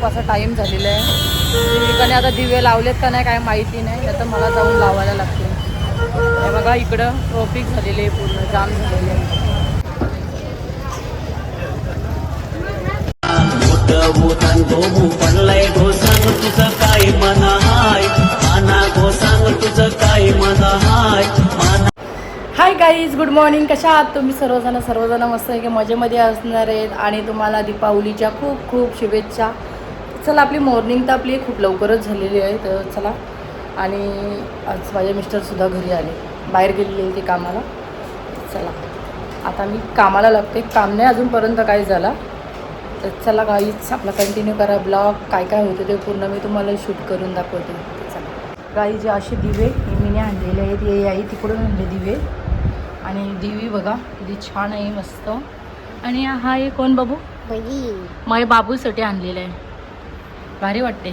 खूप असा टाईम झालेला आहे. ठिकाणी आता दिवे लावलेत का नाही काय माहिती नाही. नाही तर मला जाऊन लावायला लागतील हे बघा इकडं ट्रॉफिक झालेली आहे पूर्ण जाम झालेले आहे. Hi hi guys good morning कशा आहात तुम्ही? सर्वजण सर्वजण मस्त आहे की मजेमध्ये असणार आहेत. आणि तुम्हाला दीपावलीच्या खूप खूप शुभेच्छा. चला आपली मॉर्निंग तर आपली खूप लवकरच झालेली आहे तर चला. आणि आज माझे मिस्टरसुद्धा घरी आले. बाहेर गेलेले ते कामाला. चला. आता मी कामाला लागते. काम नाही अजूनपर्यंत काय झाला. तर चला गाईच आपला कंटिन्यू करा ब्लॉग काय काय होते ते पूर्ण मी तुम्हाला शूट करून दाखवते. चला. गाई जे असे दिवे नेहमीने आणलेले आहेत. ये आई तिकडून आणले दिवे. आणि दिवी बघा किती छान आहे मस्त. आणि हा आहे कोण बाबू? माझ्या बाबूसाठी आणलेलं आहे. भारी वाटते.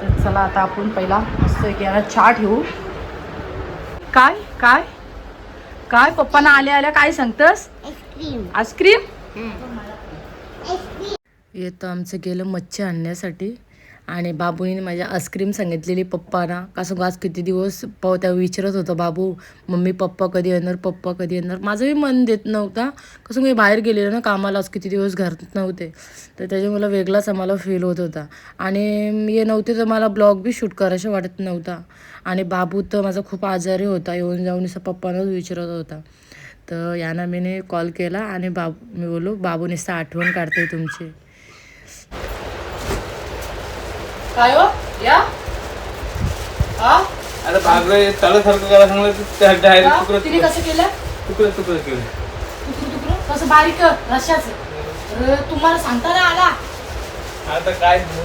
तर चला आता आपण पहिला मस्त की याला चहा ठेवू. काय? काय? काय? पप्पांना आल्या आल्या काय सांगतस? आईस्क्रीम आईस्क्रीम येतं आमचं गेलं मच्छी आणण्यासाठी. आणि बाबूने माझ्या आईस्क्रीम सांगितलेली पप्पाना कसं आज किती दिवस प त्या विचारत होतं बाबू मम्मी पप्पा कधी येणार पप्पा कधी येणार? माझंही मन देत नव्हता. कसं मी बाहेर गेलेलो ना कामाला आज किती दिवस घरात नव्हते. तर त्याच्यामुळे मला वेगळाच आम्हाला फील होत होता. आणि मी ये नव्हते तर मला ब्लॉग बी शूट करायचं वाटत नव्हता. आणि बाबू तर माझा खूप आजारी होता येऊन जाऊन असं पप्पांनाच विचारत होता. तर यानं मीने कॉल केला आणि बाबू मी बोललो बाबूने आठवण काढते तुमची. काय हो? या. हा? आता बागला तळासारखं करायला सांगलं तर डायरेक्ट तिने तुकडं कसं केलं? तुकडं तुकडं केलं. तुकडं तुकडं? कसं बारीक रशाच तुम्हाला सांगता नाही आला. आता काय सांगू?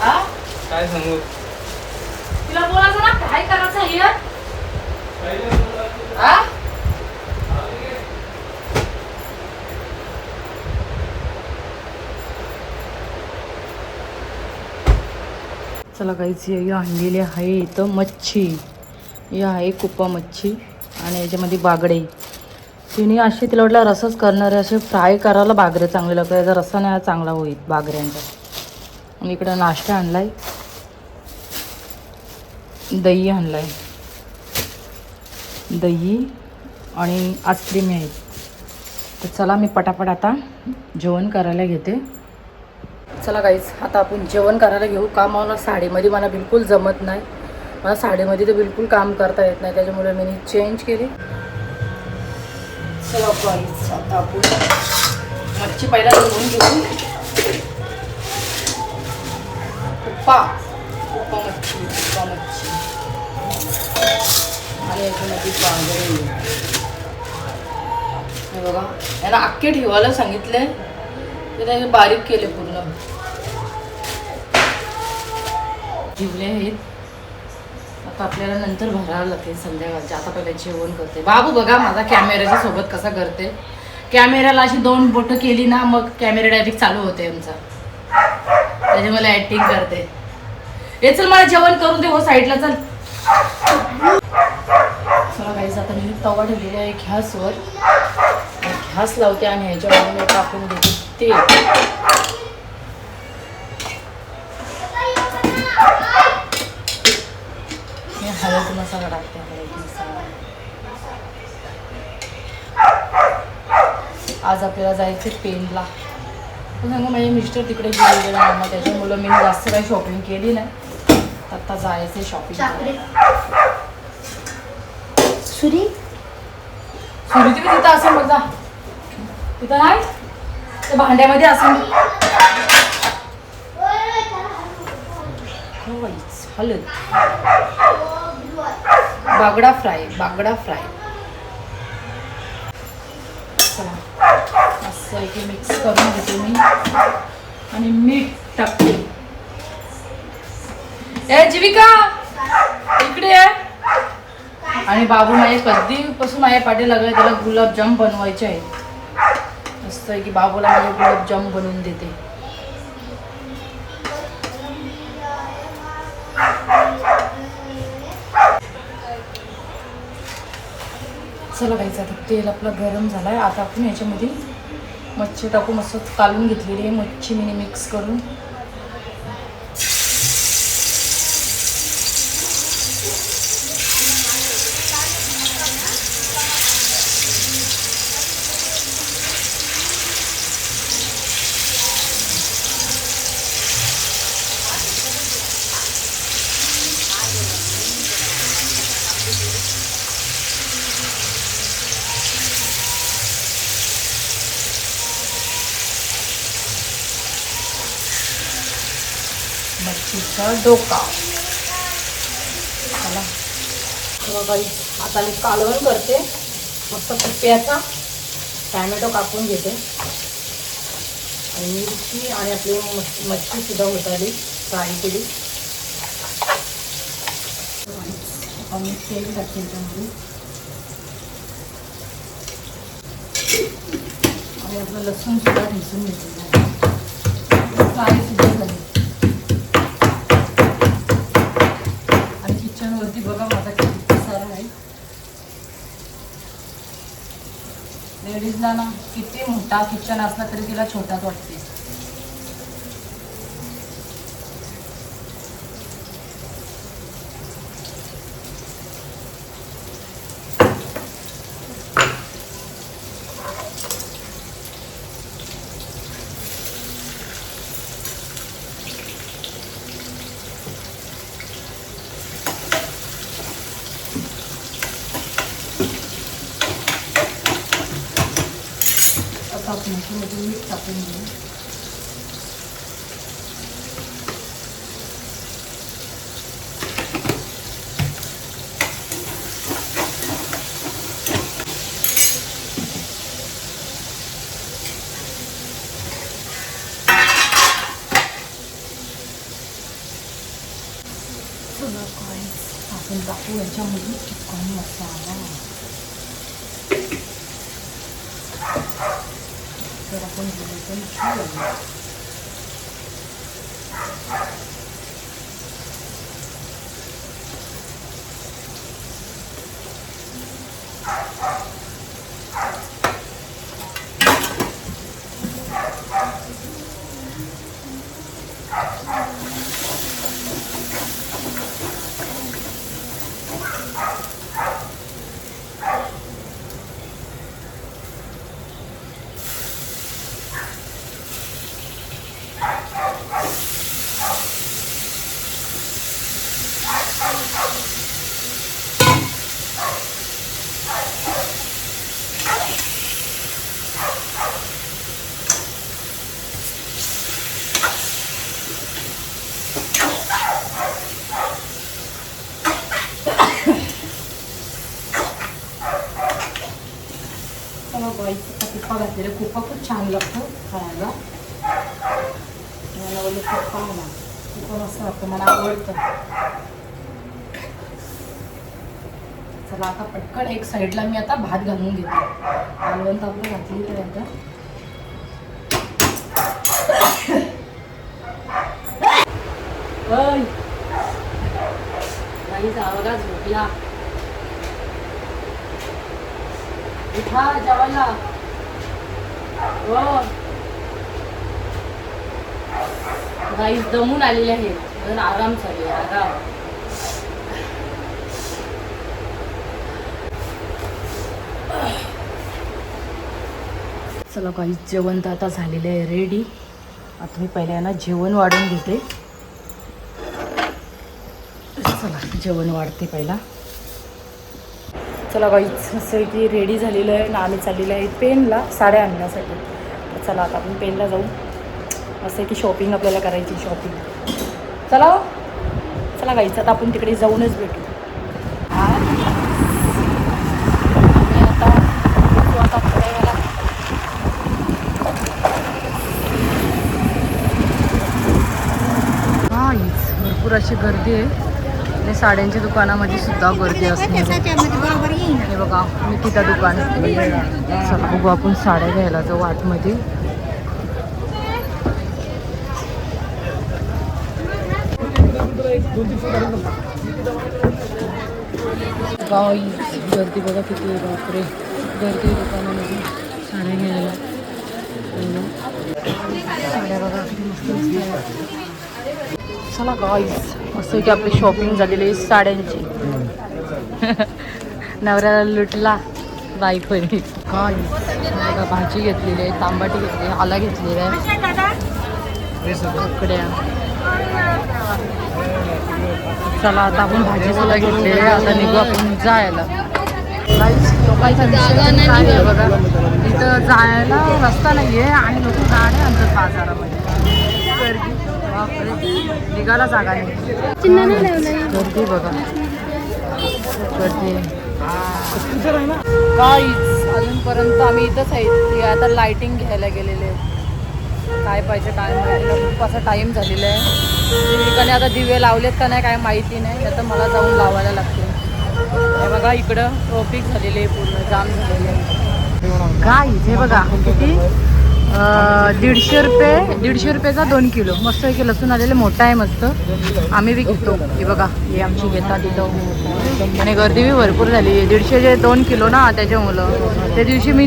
हा? काय सांगू? तिला बोलायचं ना काय करायचं हे? हा? चला काहीच ही आणलेली आहे इथं मच्छी. ही आहे कुप्पा मच्छी आणि याच्यामध्ये बागडे. तिने असे तिला वाटलं रसच करणारे असे फ्राय करायला बागरे चांगले लागतात. याचा रस्सा नाही चांगला होईल बागऱ्यांचा आणि इकडं नाश्ता आणलाय. दही आणलाय. दही आणि आईस्क्रीम आहे. तर चला मी पटापट आता जेवण करायला घेते. चला काहीच आता आपण जेवण करायला घेऊ. का मला साडीमध्ये मला बिलकुल जमत नाही. मला साडीमध्ये तर बिलकुल काम करता येत नाही. त्याच्यामुळे मी चेंज केली. चला काहीच आता आपण मच्छी पहिला धुवून घेऊ. उप्पा उप्पा मच्छी उप्पा मच्छी. आणि याच्यामध्ये बांगडे हे बघा याला अख्खे ठेवायला सांगितलंय. ते त्याने बारीक केले पूर्ण. ठेवले आहेत. आता आपल्याला नंतर भरावं लागते संध्याकाळचे. आता पहिले जेवण करते. बाबू बघा माझा कॅमेऱ्याच्या सोबत कसा करते. कॅमेऱ्याला अशी दोन बोटं केली ना मग कॅमेरा डायरेक्ट चालू होते आमचा. त्याचे मला ऍक्टिंग करते. हे चल मला जेवण करून दे. हो साईडला चल. चला आता मी तवा ठेवलेला आहे घ्यासवर घ्यास लावते आणि ह्याच्यावर मी टाकून देते. आज आपल्याला जायचं पेनला पण सांगा माझे मिस्टर तिकडे गेलेले ना मग त्याच्यामुळं मी जास्त काही शॉपिंग केली नाही. आता जायचं शॉपिंग सुरी? सुरी तुम्ही तिथं असेल बघा. तिथं नाही? ते भांड्यामध्ये असेल. हो हलद बागडा फ्राय बागडा फ्राय चला असं की मिक्स करून घेते मी आणि मीठ टाकते ए जीविका! इकडे आहे आणि बाबू माझे कधीपासून माझ्या पाठी लागले त्याला गुलाबजाम बनवायचे आहे असं आहे की बाबूला माझे गुलाबजाम बनवून देते. चला बाईचा आता तेल आपलं गरम झाला आहे आता आपण याच्यामध्ये मच्छी टाकू मस्त कालून घेतलेली आहे. मच्छी मी मिक्स करून. मच्छीचा डोका. चला. चला आता मी कालवण करते. मस्त पिप्याचा टॅमॅटो कापून घेते. आणि मिरची आणि आपली मस- मच्छी सुद्धा होत आली फ्राय केली. आणि तेल टाकते त्यामध्ये. आणि आपलं लसूण सुद्धा ठेचून घेतलेलं आहे. फ्राय सुद्धा झाली आणि किचनवरती बघा माझा किती सारा आहे लेडीजला ना किती किचन असला तरी तिला छोटाच वाटते. आता आपण ह्याच्यामध्ये मीठ टाकून घेऊ चला काय आपण टाकू याच्यामध्ये चिकन मसाला तर आपण हे पण ठेवूया. चला बाईचा कुप्पा घातलेला कुप्पा खूप छान लागतो खायला मला बोलले कुप्पा मला कुप्पा मस्त वाटतं मला आवडतं चला आता पटकन एक साईडला मी आता भात घालून घेते. कालवण आपलं घातली तर आता. झोपला. उठा जेवायला. हो गाई दमून आलेले आहेत आराम चालू आहे आराम. चला काही जेवण तर आता झालेलं आहे रेडी आता मी पहिल्यांदा जेवण वाढून घेते. चला जेवण वाढते पहिला. चला काही असं की रेडी झालेलं आहे ना आम्ही चाललेलं आहे पेनला साड्या आणण्यासाठी. तर चला आता आपण पेनला जाऊ. असं की शॉपिंग आपल्याला करायची शॉपिंग चला हो. चला काहीच आता आपण तिकडे जाऊनच भेटू आणि आता बघू आता थोड्या वेळाला. गाईज भरपूर अशी गर्दी आहे. आणि साड्यांच्या दुकानामध्ये सुद्धा गर्दी असते. हे बघा मी तिथं दुकान. चला बघू आपण साड्या घ्यायला जाऊ आतमध्ये. गाई गर्दी बघा किती आहे बापरे. गर्दी दुकानामध्ये. साड्या घ्यायला. साड्या बघा किती मस्त चला गाईज असं की आपली शॉपिंग झालेली आहे साड्यांची. नवऱ्याला लुटला बायकोने काय भाजी घेतलेली आहे तांबाटी घेतली आहे आला घेतलेला आहे. उकड्या. चला आता आपण भाजी सुद्धा घेतलेली आहे आता निघू आपण जायला. बघा? इथं जायला रस्ता नाही आहे आणि लोक गाड्या आणतात बाजारामध्ये. निघाला जागा नाही. गर्दी बघा. गर्दी. काहीच अजूनपर्यंत आम्ही इथंच आहे. की आता लाइटिंग घ्यायला गेलेले आहेत. काय पाहिजे काय माहिती. खूप असा टाईम झालेला आहे. ठिकाणी आता दिवे लावलेत का नाही काय माहिती नाही. आता मला जाऊन लावायला लागते हे बघा इकडं ट्रॉफिक झालेली आहे पूर्ण जाम झालेले आहे. काय हे बघा किती दीडशे रुपये दीडशे रुपयाचा दोन किलो. मस्त एक लसूण आलेले मोठा आहे मस्त. आम्ही बी घेतो हे बघा हे आमची घेतात इथं. आणि गर्दी बी भरपूर झाली. दीडशे जे दोन किलो ना त्याच्यामुळं त्या दिवशी मी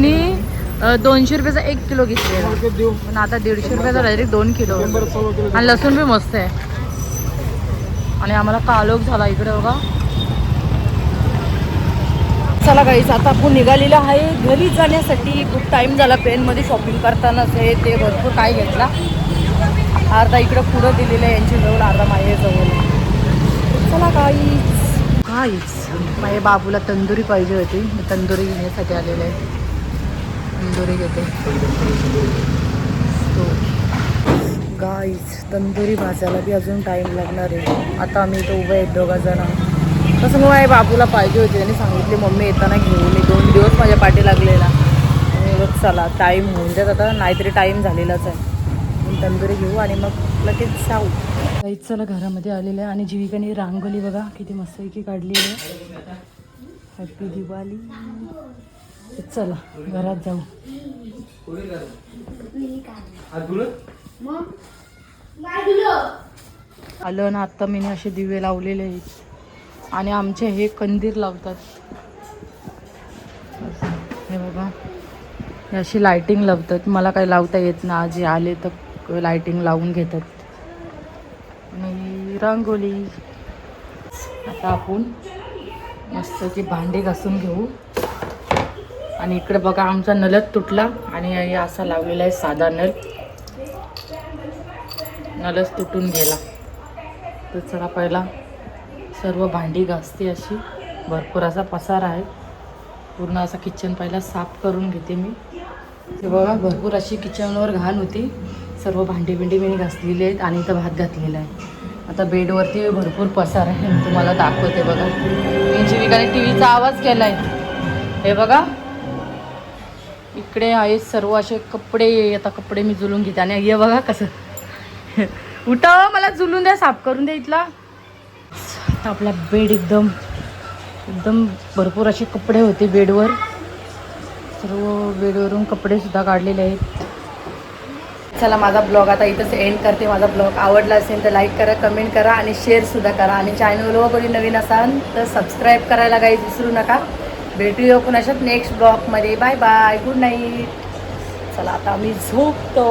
दोनशे रुपयाचा एक किलो घेतले पण आता दीडशे रुपयाचा डायरेक्ट दोन किलो. आणि लसूण बी मस्त आहे. आणि आम्हाला कालोख झाला इकडे बघा. चला गाईस आता आपण निघालेलं आहे. घरी जाण्यासाठी खूप टाईम झाला. पेनमध्ये शॉपिंग करतानाच हे ते भरपूर काय घेतला. अर्धा इकडं पुढं दिलेलं आहे यांची जवळ अर्धा माझ्याजवळ चला काहीच काहीच माझ्या बाबूला तंदुरी पाहिजे होती. मी तंदुरी घेण्यासाठी आलेले आहे. तंदुरी घेते. गाईच तंदुरी भाजायला बी अजून टाईम लागणार आहे. आता आम्ही इथं उभं आहेत दोघा जण. तसं मग माझ्या बाबूला पाहिजे होती. त्यांनी सांगितले मम्मी येताना घेऊन मी दोन दिवस माझ्या पाठी लागलेला. आणि बघ चला टाईम होऊन जात आता नाहीतरी टाईम झालेलाच आहे. मी तंदुरी घेऊ आणि मग लगेच जाऊ. काहीच चला घरामध्ये आलेलं आहे आणि जीविकाने रांगोली बघा किती मस्तपैकी काढली आहे. हॅपी दिवाळी. चला घरात जाऊ. आलं ना आत्ता मी असे दिवे लावलेले आहेत. आणि आमचे हे कंदीर लावतात. हे बघा. हे अशी लायटिंग लावतात. मला काही लावता येत ना जे आले तर लायटिंग लावून घेतात. आणि रांगोली. आता आपण मस्त की भांडे घासून घेऊ. आणि इकडे बघा आमचा नलच तुटला आणि हे असा लावलेला आहे साधा नल. नलच तुटून गेला. तर चला पहिला सर्व भांडी घासते अशी. भरपूर असा पसार आहे. पूर्ण असा किचन पहिला साफ करून घेते मी. ते बघा भरपूर अशी किचनवर घाण होती. सर्व भांडी बिंडी मी घासलेली आहेत आणि इथं भात घातलेला आहे. आता बेडवरती भरपूर पसार आहे. मी तुम्हाला दाखवते बघा. मी जीविकाने टी व्हीचा आवाज केला आहे हे बघा. इकडे आहेत सर्व असे कपडे. आता कपडे मी जुलून घेते. आणि हे बघा कसं. उठा मला जुलून द्या साफ करून द्या इथला. आता आपला बेड एकदम एकदम भरपूर असे कपडे होते बेडवर. सर्व बेडवरून कपडेसुद्धा काढलेले आहेत. चला माझा ब्लॉग आता इथंच एंड करते. माझा ब्लॉग आवडला असेल तर लाईक करा कमेंट करा आणि शेअरसुद्धा करा. आणि चॅनलवर कोणी नवीन असाल तर सबस्क्राईब करायला काही विसरू नका. भेटूया पण नेक्स्ट ब्लॉगमध्ये बाय बाय गुड नाईट चला आता आम्ही झोपतो.